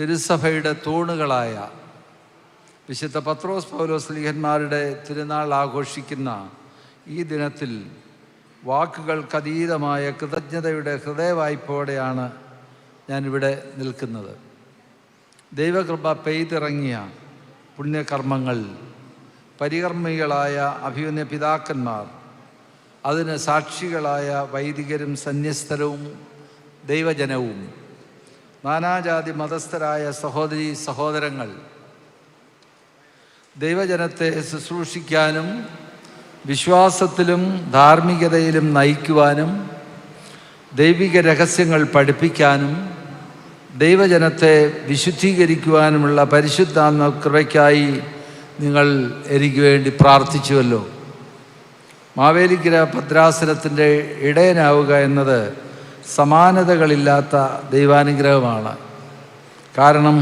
തിരുസഭയുടെ തൂണുകളായ വിശുദ്ധ പത്രോസ് പൗലോസ് ലീഹന്മാരുടെ തിരുനാൾ ആഘോഷിക്കുന്ന ഈ ദിനത്തിൽ വാക്കുകൾക്കതീതമായ കൃതജ്ഞതയുടെ ഹൃദയവായ്പോടെയാണ് ഞാനിവിടെ നിൽക്കുന്നത്. ദൈവകൃപ പെയ്തിറങ്ങിയ പുണ്യകർമ്മങ്ങൾ പരികർമ്മികളായ അഭിമന്യ പിതാക്കന്മാർ അതിന് സാക്ഷികളായ വൈദികരും സന്യസ്തരവും ദൈവജനവും നാനാജാതി മതസ്ഥരായ സഹോദരി സഹോദരങ്ങൾ. ദൈവജനത്തെ ശുശ്രൂഷിക്കാനും വിശ്വാസത്തിലും ധാർമ്മികതയിലും നയിക്കുവാനും ദൈവിക രഹസ്യങ്ങൾ പഠിപ്പിക്കാനും ദൈവജനത്തെ വിശുദ്ധീകരിക്കുവാനുമുള്ള പരിശുദ്ധാത്മ കൃപയ്ക്കായി നിങ്ങൾ എനിക്ക് വേണ്ടി പ്രാർത്ഥിച്ചുവല്ലോ. മാവേലിക്കര ഭദ്രാസനത്തിന്റെ ഇടയനാവുക എന്നത് സമാനതകളില്ലാത്ത ദൈവാനുഗ്രഹമാണ്. കാരണം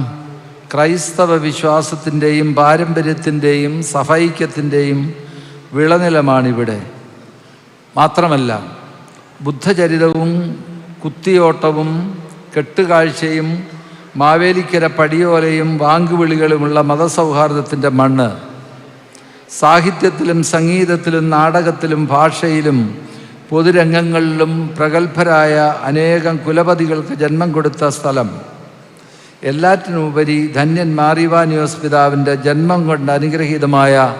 ക്രൈസ്തവ വിശ്വാസത്തിന്റെയും പാരമ്പര്യത്തിന്റെയും സഹൈക്യത്തിന്റെയും വിളനിലമാണിവിടെ. മാത്രമല്ല ബുദ്ധചരിതവും കുത്തിയോട്ടവും കെട്ടുകാഴ്ചയും മാവേലിക്കര പടിയോലയും വാങ്കുവിളികളുമുള്ള മതസൗഹാർദ്ദത്തിന്റെ മണ്ണ് സാഹിത്യത്തിലും സംഗീതത്തിലും നാടകത്തിലും ഭാഷയിലും പൊതുരംഗങ്ങളിലും പ്രഗത്ഭരായ അനേകം കുലപതികൾക്ക് ജന്മം കൊടുത്ത സ്ഥലം. എല്ലാറ്റിനുപരി ധന്യൻ മാറിവാനിയോസ് പിതാവിന്റെ ജന്മം കൊണ്ട് അനുഗ്രഹീതമായ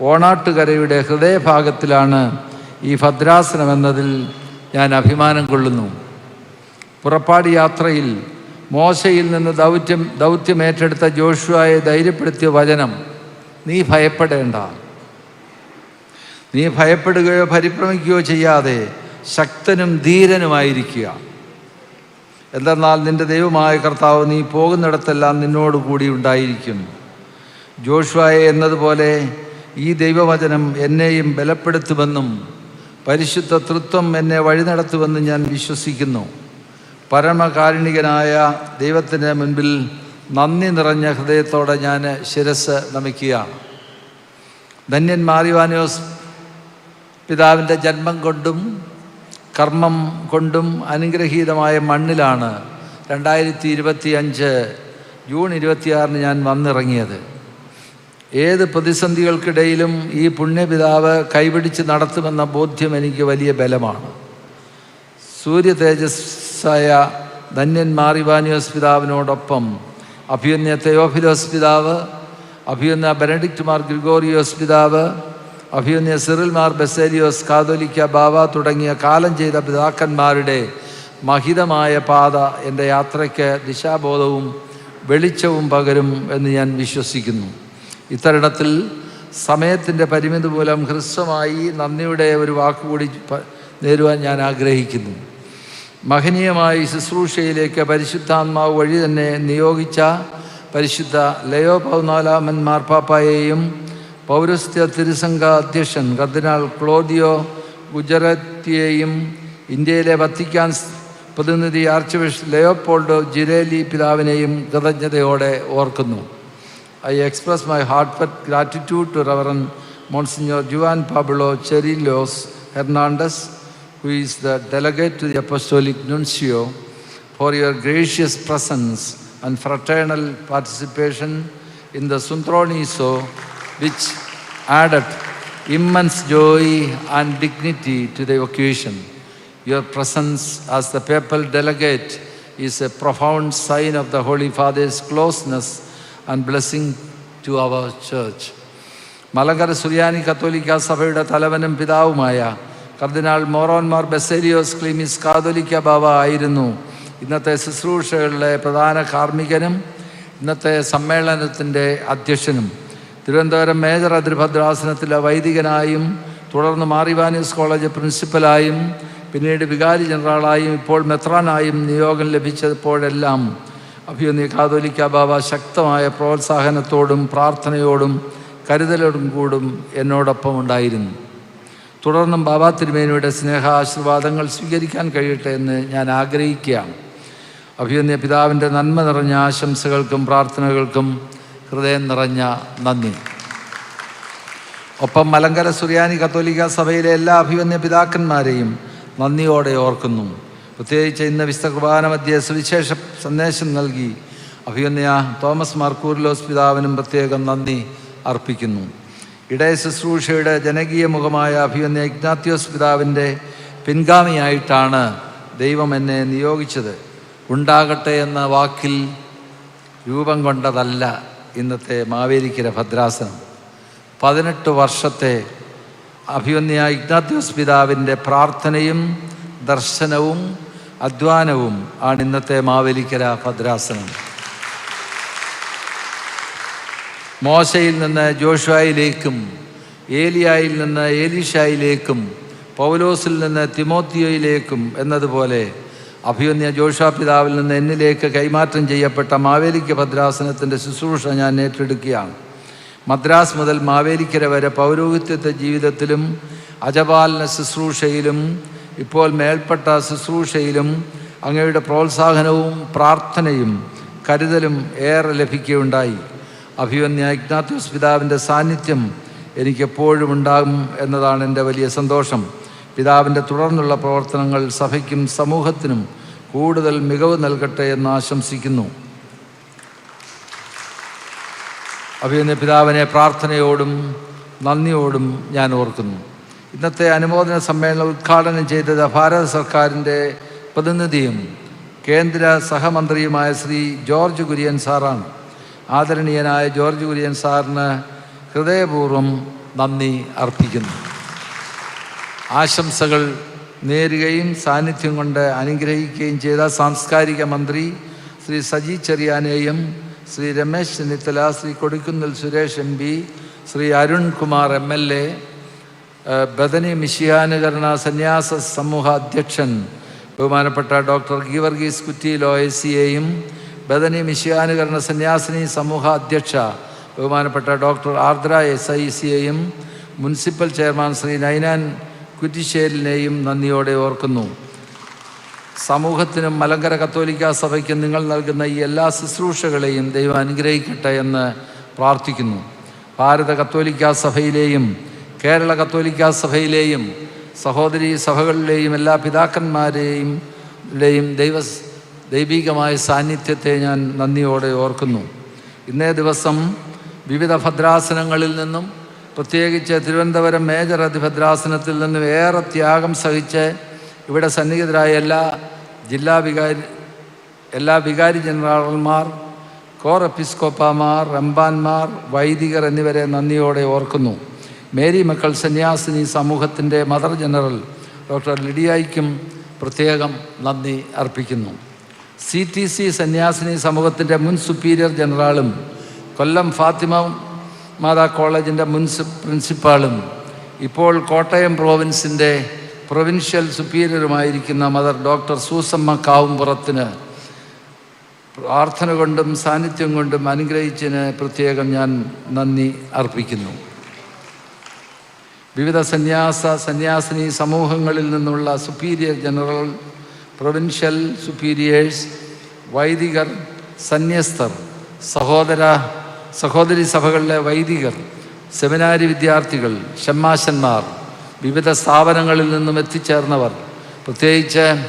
ഓണാട്ടുകരയുടെ ഹൃദയഭാഗത്തിലാണ് ഈ ഭദ്രാസനം എന്നതിൽ ഞാൻ അഭിമാനം കൊള്ളുന്നു. പുറപ്പാട് യാത്രയിൽ മോശയിൽ നിന്ന് ദൗത്യം ദൗത്യമേറ്റെടുത്ത ജോഷുവായെ ധൈര്യപ്പെടുത്തിയ വചനം നീ ഭയപ്പെടേണ്ട. നീ ഭയപ്പെടുകയോ പരിഭ്രമിക്കുകയോ ചെയ്യാതെ ശക്തനും ധീരനുമായിരിക്കുക. എന്തെന്നാൽ നിന്റെ ദൈവമായ കർത്താവ് നീ പോകുന്നിടത്തെല്ലാം നിന്നോട് കൂടി ഉണ്ടായിരിക്കും. ജോഷുവായെ എന്നതുപോലെ ഈ ദൈവവചനം എന്നെയും ബലപ്പെടുത്തുമെന്നും പരിശുദ്ധ തൃത്വം എന്നെ വഴി നടത്തുമെന്നും ഞാൻ വിശ്വസിക്കുന്നു. പരമകാരുണികനായ ദൈവത്തിന്റെ മുൻപിൽ നന്ദി നിറഞ്ഞ ഹൃദയത്തോടെ ഞാൻ ശിരസ് നമിക്കുകയാണ്. ധന്യൻ മാറിവാനോസ് പിതാവിന്റെ ജന്മം കൊണ്ടും കർമ്മം കൊണ്ടും അനുഗ്രഹീതമായ മണ്ണിലാണ് രണ്ടായിരത്തി ഇരുപത്തി അഞ്ച് ജൂൺ ഇരുപത്തിയാറിന് ഞാൻ വന്നിറങ്ങിയത്. ഏത് പ്രതിസന്ധികൾക്കിടയിലും ഈ പുണ്യപിതാവ് കൈപിടിച്ച് നടത്തുമെന്ന ബോധ്യം എനിക്ക് വലിയ ബലമാണ്. സൂര്യ തേജസ്സായ ധന്യൻ മാറിവാനിയോസ് പിതാവിനോടൊപ്പം അഭിയന്യ തെയോഫിലോസ് പിതാവ് അഭിയന്യ ബെനഡിക്റ്റ് മാർ ഗ്രിഗോറിയോസ് പിതാവ് അഭിയന്യ സിറിൽ മാർ ബെസേലിയോസ് കാതോലിക്ക ബാവ തുടങ്ങിയ കാലം ചെയ്ത പിതാക്കന്മാരുടെ മഹിതമായ പാത എന്റെ യാത്രയ്ക്ക് ദിശാബോധവും വെളിച്ചവും പകരും എന്ന് ഞാൻ വിശ്വസിക്കുന്നു. ഇത്തരണത്തിൽ സമയത്തിന്റെ പരിമിതി മൂലം ഹ്രസ്വമായി നന്ദിയുടെ ഒരു വാക്കുകൂടി നേരുവാൻ ഞാൻ ആഗ്രഹിക്കുന്നു. മഹനീയമായി ശുശ്രൂഷയിലേക്ക് പരിശുദ്ധാത്മാവ് വഴി തന്നെ നിയോഗിച്ച പരിശുദ്ധ ലയോ പൗനാലാമൻ മാർപ്പാപ്പായെയും പൗരസ്ത്യ തിരുസംഘ അധ്യക്ഷൻ കർദിനാൾ ക്ലോദിയോ ഗുജറാത്തിയെയും ഇന്ത്യയിലെ വത്തിക്കാൻ പ്രതിനിധി ആർച്ച് ബിഷപ്പ് ലയോപോൾഡോ ജിരേലി പിതാവിനെയും കൃതജ്ഞതയോടെ ഓർക്കുന്നു I express my heartfelt gratitude to Reverend Monsignor Juan Pablo Cherilos Hernandez, who is the delegate to the Apostolic Nuncio, for your gracious presence and fraternal participation in the Suntroniso, which added immense joy and dignity to the occasion. Your presence as the papal delegate is a profound sign of the Holy Father's closeness and blessing to our church. Malankara സുറിയാനി കത്തോലിക്ക സഭയുടെ തലവനും പിതാവുമായ കർദിനാൾ മോറോൻമാർ ബെസേലിയോസ് ക്ലീമിസ് കാതോലിക്ക ബാവ ആയിരുന്നു ഇന്നത്തെ ശുശ്രൂഷകളിലെ പ്രധാന കാർമ്മികനും ഇന്നത്തെ സമ്മേളനത്തിന്റെ അധ്യക്ഷനും Thiruvananthapuram major അതിർഭദ്രാസനത്തിലെ വൈദികനായും തുടർന്ന് മാറിവാനീസ് കോളേജ് പ്രിൻസിപ്പലായും പിന്നീട് വികാരി ജനറലായും ഇപ്പോൾ മെത്രാനായും നിയോഗം ലഭിച്ചപ്പോഴെല്ലാം അഭിയുന്നി കാതോലിക്ക ബാബ ശക്തമായ പ്രോത്സാഹനത്തോടും പ്രാർത്ഥനയോടും കരുതലോടും കൂടും എന്നോടൊപ്പം ഉണ്ടായിരുന്നു. തുടർന്നും ബാബ തിരുമേനിയുടെ സ്നേഹാശീർവാദങ്ങൾ സ്വീകരിക്കാൻ കഴിയട്ടെ എന്ന് ഞാൻ ആഗ്രഹിക്കുകയാണ്. അഭിയുന്നിയ പിതാവിന്റെ നന്മ നിറഞ്ഞ ആശംസകൾക്കും പ്രാർത്ഥനകൾക്കും ഹൃദയം നിറഞ്ഞ നന്ദി. ഒപ്പം മലങ്കര സുറിയാനി കത്തോലിക്ക സഭയിലെ എല്ലാ അഭിവന്യ പിതാക്കന്മാരെയും നന്ദിയോടെ ഓർക്കുന്നു. പ്രത്യേകിച്ച് ഇന്ന് വിശുദ്ധ കുർബാന മധ്യ സുവിശേഷ സന്ദേശം നൽകി അഭിയന്യ തോമസ് മാർക്കൂരിലോസ് പിതാവിനും പ്രത്യേകം നന്ദി അർപ്പിക്കുന്നു. ഇടയ ശുശ്രൂഷയുടെ ജനകീയ മുഖമായ അഭിയന്യ ഇഗ്നാത്യോസ് പിതാവിന്റെ പിൻഗാമിയായിട്ടാണ് ദൈവം എന്നെ നിയോഗിച്ചത്. ഉണ്ടാകട്ടെ എന്ന വാക്കിൽ രൂപം കൊണ്ടതല്ല. ഇന്നത്തെ മാവേലിക്കര ഭദ്രാസനം. പതിനെട്ട് വർഷത്തെ അഭിമന്യ ഇഗ്നാത്യോസ് പിതാവിന്റെ പ്രാർത്ഥനയും ദർശനവും അധ്വാനവും ആണ് ഇന്നത്തെ മാവേലിക്കര ഭദ്രാസനം. മോശയിൽ നിന്ന് ജോഷുവായിലേക്കും ഏലിയായിൽ നിന്ന് ഏലീഷായിലേക്കും പൗലോസിൽ നിന്ന് തിമോത്തിയോയിലേക്കും എന്നതുപോലെ അഭിമന്യ ജോഷാ പിതാവിൽ നിന്ന് എന്നിലേക്ക് കൈമാറ്റം ചെയ്യപ്പെട്ട മാവേലിക്ക ഭദ്രാസനത്തിന്റെ ശുശ്രൂഷ ഞാൻ ഏറ്റെടുക്കുകയാണ്. മദ്രാസ് മുതൽ മാവേലിക്കര വരെ പൗരോഹിത്യത്തെ ജീവിതത്തിലും അജപാലന ശുശ്രൂഷയിലും ഇപ്പോൾ മേൽപ്പെട്ട ശുശ്രൂഷയിലും അങ്ങയുടെ പ്രോത്സാഹനവും പ്രാർത്ഥനയും കരുതലും ഏറെ ലഭിക്കുകയുണ്ടായി. അഭിമന്യ ഇഗ്നാത്യോസ് പിതാവിന്റെ സാന്നിധ്യം എനിക്കെപ്പോഴും ഉണ്ടാകും എന്നതാണ് എന്റെ വലിയ സന്തോഷം. പിതാവിന്റെ തുടർന്നുള്ള പ്രവർത്തനങ്ങൾ സഭയ്ക്കും സമൂഹത്തിനും കൂടുതൽ മികവ് നൽകട്ടെ എന്ന് ആശംസിക്കുന്നു. അഭിനന്ദ പിതാവിനെ പ്രാർത്ഥനയോടും നന്ദിയോടും ഞാൻ ഓർക്കുന്നു. ഇന്നത്തെ അനുമോദന സമ്മേളനം ഉദ്ഘാടനം ചെയ്തത് ഭാരത സർക്കാരിന്റെ പ്രതിനിധിയും കേന്ദ്ര സഹമന്ത്രിയുമായ ശ്രീ ജോർജ് കുര്യൻ സാറാണ്. ആദരണീയനായ ജോർജ് കുര്യൻ സാറിന് ഹൃദയപൂർവം നന്ദി അർപ്പിക്കുന്നു. ആശംസകൾ നേരുകയും സാന്നിധ്യം കൊണ്ട് അനുഗ്രഹിക്കുകയും ചെയ്ത സാംസ്കാരിക മന്ത്രി Shri Saji ചെറിയാനെയും Shri Ramesh Chennithala Shri Kodikunnil Suresh M P Shri Arunkumar M L A Bethany മിഷിയാനുകരണ സന്യാസ സമൂഹ അധ്യക്ഷൻ ബഹുമാനപ്പെട്ട ഡോക്ടർ ഗീവർഗീസ് കുറ്റിയിലോ എ സിയെയും ബദനി മിഷിയാനുകരണ സന്യാസിനി സമൂഹ അധ്യക്ഷ ബഹുമാനപ്പെട്ട ഡോക്ടർ ആർദ്ര എസ് ഐ സിയെയും മുനിസിപ്പൽ ചെയർമാൻ ശ്രീ നൈനാൻ കുറ്റിശ്ശേരിനെയും നന്ദിയോടെ ഓർക്കുന്നു. സമൂഹത്തിനും മലങ്കര കത്തോലിക്ക സഭയ്ക്കും നിങ്ങൾ നൽകുന്ന ഈ എല്ലാ ശുശ്രൂഷകളെയും ദൈവം അനുഗ്രഹിക്കട്ടെ എന്ന് പ്രാർത്ഥിക്കുന്നു. ഭാരത കത്തോലിക്ക സഭയിലെയും കേരള കത്തോലിക്ക സഭയിലെയും സഹോദരി സഭകളിലെയും എല്ലാ പിതാക്കന്മാരെയും ദൈവ ദൈവികമായ സാന്നിധ്യത്തെ ഞാൻ നന്ദിയോടെ ഓർക്കുന്നു. ഇന്നേ ദിവസം വിവിധ ഭദ്രാസനങ്ങളിൽ നിന്നും പ്രത്യേകിച്ച് തിരുവനന്തപുരം മേജർ അതിഭദ്രാസനത്തിൽ നിന്നും ഏറെ ത്യാഗം സഹിച്ച് ഇവിടെ സന്നിഹിതരായ എല്ലാ ജില്ലാ വികാരി എല്ലാ വികാരി ജനറൽമാർ കോർ എപ്പിസ്കോപ്പമാർ റംബാൻമാർ വൈദികർ എന്നിവരെ നന്ദിയോടെ ഓർക്കുന്നു. മേരി മക്കൾ സന്യാസിനി സമൂഹത്തിന്റെ മദർ ജനറൽ ഡോക്ടർ ലിഡിയായിക്കും പ്രത്യേകം നന്ദി അർപ്പിക്കുന്നു. സി ടി സി സന്യാസിനി സമൂഹത്തിന്റെ മുൻ സുപ്പീരിയർ ജനറാളും കൊല്ലം ഫാത്തിമ മാതാ കോളേജിന്റെ മുൻ പ്രിൻസിപ്പാളും ഇപ്പോൾ കോട്ടയം പ്രോവിൻസിന്റെ പ്രൊവിൻഷ്യൽ സുപ്പീരിയറുമായിരിക്കുന്ന മദർ ഡോക്ടർ സൂസമ്മ കാവുംപുറത്തിന് പ്രാർത്ഥന കൊണ്ടും സാന്നിധ്യം കൊണ്ടും അനുഗ്രഹിച്ചതിന് പ്രത്യേകം ഞാൻ നന്ദി അർപ്പിക്കുന്നു. വിവിധ സന്യാസ സന്യാസിനി സമൂഹങ്ങളിൽ നിന്നുള്ള സുപ്പീരിയർ ജനറൽ പ്രൊവിൻഷ്യൽ സുപ്പീരിയേഴ്സ് വൈദികർ സന്യസ്തർ സഹോദര സഹോദരി സഭകളിലെ വൈദികർ സെമിനാരി വിദ്യാർത്ഥികൾ ഷമ്മാശന്മാർ വിവിധ സ്ഥാപനങ്ങളിൽ നിന്നും എത്തിച്ചേർന്നവർ പ്രത്യേകിച്ച്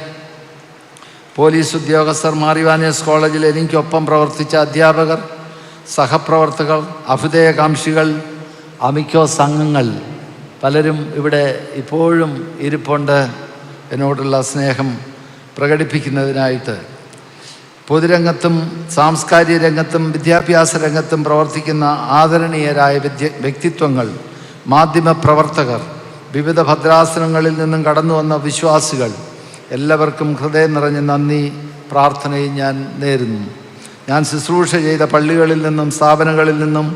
പോലീസ് ഉദ്യോഗസ്ഥർ മാറിവാനിയസ് കോളേജിൽ എനിക്കൊപ്പം പ്രവർത്തിച്ച അധ്യാപകർ സഹപ്രവർത്തകർ അഭിതയകാംക്ഷികൾ അമിക്കോ സംഘങ്ങൾ പലരും ഇവിടെ ഇപ്പോഴും ഇരിപ്പുണ്ട്. എന്നോടുള്ള സ്നേഹം പ്രകടിപ്പിക്കുന്നതിനായിട്ട് പൊതുരംഗത്തും സാംസ്കാരിക രംഗത്തും വിദ്യാഭ്യാസ രംഗത്തും പ്രവർത്തിക്കുന്ന ആദരണീയരായ വിദ്യ വ്യക്തിത്വങ്ങൾ മാധ്യമപ്രവർത്തകർ വിവിധ ഭദ്രാസനങ്ങളിൽ നിന്നും കടന്നു വന്ന വിശ്വാസികൾ എല്ലാവർക്കും ഹൃദയം നിറഞ്ഞ നന്ദി പ്രാർത്ഥനയും ഞാൻ നേരുന്നു. ഞാൻ ശുശ്രൂഷ ചെയ്ത പള്ളികളിൽ നിന്നും സ്ഥാപനങ്ങളിൽ നിന്നും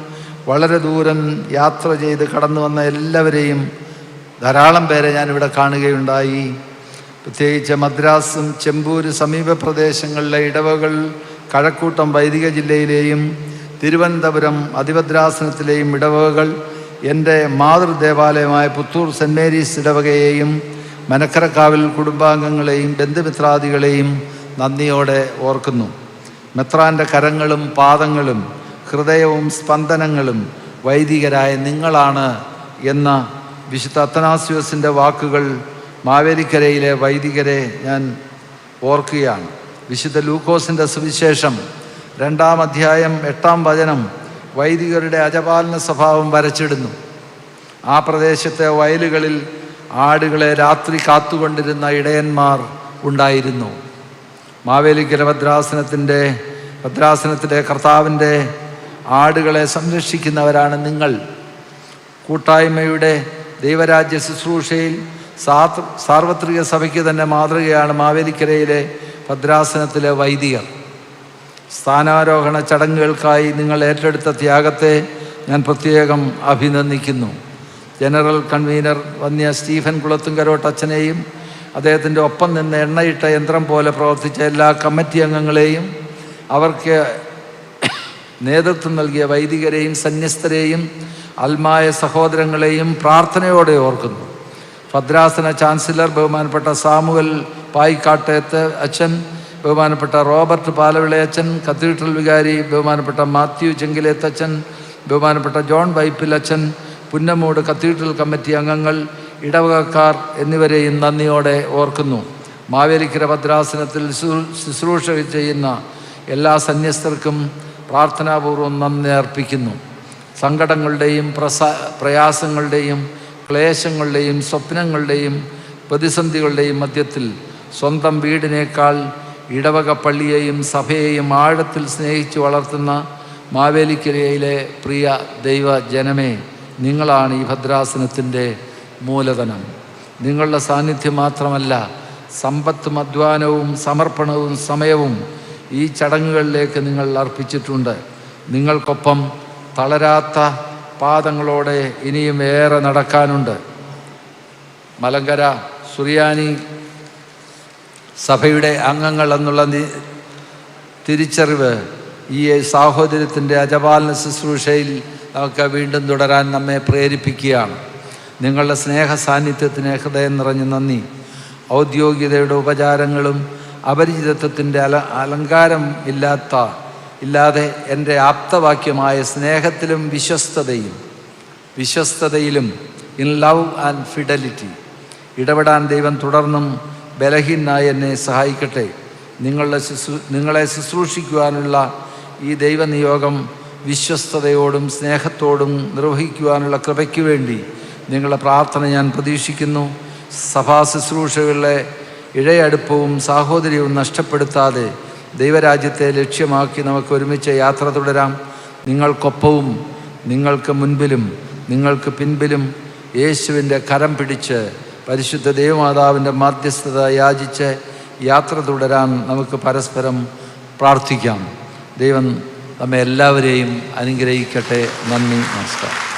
വളരെ ദൂരം യാത്ര ചെയ്ത് കടന്നു വന്ന എല്ലാവരെയും ധാരാളം പേരെ ഞാനിവിടെ കാണുകയുണ്ടായി. പ്രത്യേകിച്ച് മദ്രാസും ചെമ്പൂര് സമീപ പ്രദേശങ്ങളിലെ ഇടവകൾ കഴക്കൂട്ടം വൈദിക ജില്ലയിലെയും തിരുവനന്തപുരം അതിഭദ്രാസനത്തിലെയും ഇടവകകൾ എന്റെ മാതൃദേവാലയമായ പുത്തൂർ സെന്റ് മേരീസ് ഇടവകയെയും മനക്കരക്കാവിൽ കുടുംബാംഗങ്ങളെയും ബന്ധുമിത്രാദികളെയും നന്ദിയോടെ ഓർക്കുന്നു. മെത്രാന്റെ കരങ്ങളും പാദങ്ങളും ഹൃദയവും സ്പന്ദനങ്ങളും വൈദികരായ നിങ്ങളാണ് എന്ന വിശുദ്ധ അത്തനാസ്യോസിന്റെ വാക്കുകൾ മാവേലിക്കരയിലെ വൈദികരെ ഞാൻ ഓർക്കുകയാണ്. വിശുദ്ധ ലൂക്കോസിന്റെ സുവിശേഷം രണ്ടാം അധ്യായം എട്ടാം വചനം വൈദികരുടെ അജപാലന സ്വഭാവം വരച്ചിടുന്നു. ആ പ്രദേശത്തെ വയലുകളിൽ ആടുകളെ രാത്രി കാത്തുകൊണ്ടിരുന്ന ഇടയന്മാർ ഉണ്ടായിരുന്നു. മാവേലിക്കര ഭദ്രാസനത്തിന്റെ ഭദ്രാസനത്തിലെ കർത്താവിന്റെ ആടുകളെ സംരക്ഷിക്കുന്നവരാണ് നിങ്ങൾ. കൂട്ടായ്മയുടെ ദൈവരാജ്യ ശുശ്രൂഷയിൽ സാർവത്രിക സഭയ്ക്ക് തന്നെ മാതൃകയാണ് മാവേലിക്കരയിലെ ഭദ്രാസനത്തിലെ വൈദികർ. സ്ഥാനാരോഹണ ചടങ്ങുകൾക്കായി നിങ്ങൾ ഏറ്റെടുത്ത ത്യാഗത്തെ ഞാൻ പ്രത്യേകം അഭിനന്ദിക്കുന്നു. ജനറൽ കൺവീനർ വന്യ സ്റ്റീഫൻ കുളത്തുങ്കരോട്ട് അച്ഛനെയും അദ്ദേഹത്തിന്റെ ഒപ്പം നിന്ന് എണ്ണയിട്ട യന്ത്രം പോലെ പ്രവർത്തിച്ച എല്ലാ കമ്മിറ്റി അംഗങ്ങളെയും അവർക്ക് നേതൃത്വം നൽകിയ വൈദികരെയും സന്യസ്തരെയും അൽമായ സഹോദരങ്ങളെയും പ്രാർത്ഥനയോടെ ഓർക്കുന്നു. ഭദ്രാസന ചാൻസലർ ബഹുമാനപ്പെട്ട സാമുവൽ പായിക്കാട്ടേത്ത് അച്ഛൻ ബഹുമാനപ്പെട്ട റോബർട്ട് പാലവിളയച്ചൻ കത്തീഡ്രൽ വികാരി ബഹുമാനപ്പെട്ട മാത്യു ചെങ്കിലേത്തച്ഛൻ ബഹുമാനപ്പെട്ട ജോൺ വൈപ്പിൽ അച്ഛൻ പുന്നമൂട് കത്തീഡ്രൽ കമ്മിറ്റി അംഗങ്ങൾ ഇടവകക്കാർ എന്നിവരെയും നന്ദിയോടെ ഓർക്കുന്നു. മാവേലിക്കര ഭദ്രാസനത്തിൽ ശുശ്രൂഷ ചെയ്യുന്ന എല്ലാ സന്യസ്തർക്കും പ്രാർത്ഥനാപൂർവം നന്ദി അർപ്പിക്കുന്നു. സങ്കടങ്ങളുടെയും പ്രസ പ്രയാസങ്ങളുടെയും ക്ലേശങ്ങളുടെയും സ്വപ്നങ്ങളുടെയും പ്രതിസന്ധികളുടെയും മധ്യത്തിൽ സ്വന്തം വീടിനേക്കാൾ ഇടവക പള്ളിയെയും സഭയെയും ആഴത്തിൽ സ്നേഹിച്ചു വളർത്തുന്ന മാവേലിക്കരയിലെ പ്രിയ ദൈവ ജനമേ നിങ്ങളാണ് ഈ ഭദ്രാസനത്തിന്റെ മൂലധനം. നിങ്ങളുടെ സാന്നിധ്യം മാത്രമല്ല സമ്പത്തും അധ്വാനവും സമർപ്പണവും സമയവും ഈ ചടങ്ങുകളിലേക്ക് നിങ്ങൾ അർപ്പിച്ചിട്ടുണ്ട്. നിങ്ങൾക്കൊപ്പം തളരാത്ത പാദങ്ങളോടെ ഇനിയും ഏറെ നടക്കാനുണ്ട്. മലങ്കര സുറിയാനി സഭയുടെ അംഗങ്ങൾ എന്നുള്ള തിരിച്ചറിവ് ഈ സാഹോദര്യത്തിന്റെ അജപാലന ശുശ്രൂഷയിൽ നമുക്ക് വീണ്ടും തുടരാൻ നമ്മെ പ്രേരിപ്പിക്കുകയാണ്. നിങ്ങളുടെ സ്നേഹ സാന്നിധ്യത്തിന് ഹൃദയം നിറഞ്ഞ് നന്ദി. ഔദ്യോഗികതയുടെ ഉപചാരങ്ങളും അപരിചിതത്വത്തിന്റെ അല അലങ്കാരം ഇല്ലാത്ത ഇല്ലാതെ എന്റെ ആപ്തവാക്യമായ സ്നേഹത്തിലും വിശ്വസ്തതയും വിശ്വസ്തതയിലും ഇൻ ലവ് ആൻഡ് ഫിഡലിറ്റി ഇടപെടാൻ ദൈവം തുടർന്നും ബലഹീനായി എന്നെ സഹായിക്കട്ടെ. നിങ്ങളുടെ ശുശ്രൂ നിങ്ങളെ ശുശ്രൂഷിക്കുവാനുള്ള ഈ ദൈവനിയോഗം വിശ്വസ്തതയോടും സ്നേഹത്തോടും നിർവഹിക്കുവാനുള്ള കൃപയ്ക്ക് വേണ്ടി നിങ്ങളുടെ പ്രാർത്ഥന ഞാൻ പ്രതീക്ഷിക്കുന്നു. സഭാ ശുശ്രൂഷകളിലെ ഇഴയടുപ്പവും സാഹോദര്യവും നഷ്ടപ്പെടുത്താതെ ദൈവരാജ്യത്തെ ലക്ഷ്യമാക്കി നമുക്ക് ഒരുമിച്ച് യാത്ര തുടരാം. നിങ്ങൾക്കൊപ്പവും നിങ്ങൾക്ക് മുൻപിലും നിങ്ങൾക്ക് പിൻപിലും യേശുവിന്റെ കരം പിടിച്ച് പരിശുദ്ധ ദൈവമാതാവിന്റെ മാധ്യസ്ഥത യാചിച്ച് യാത്ര തുടരാൻ നമുക്ക് പരസ്പരം പ്രാർത്ഥിക്കാം. ദൈവം നമ്മെ എല്ലാവരെയും അനുഗ്രഹിക്കട്ടെ. നന്ദി നമസ്കാരം.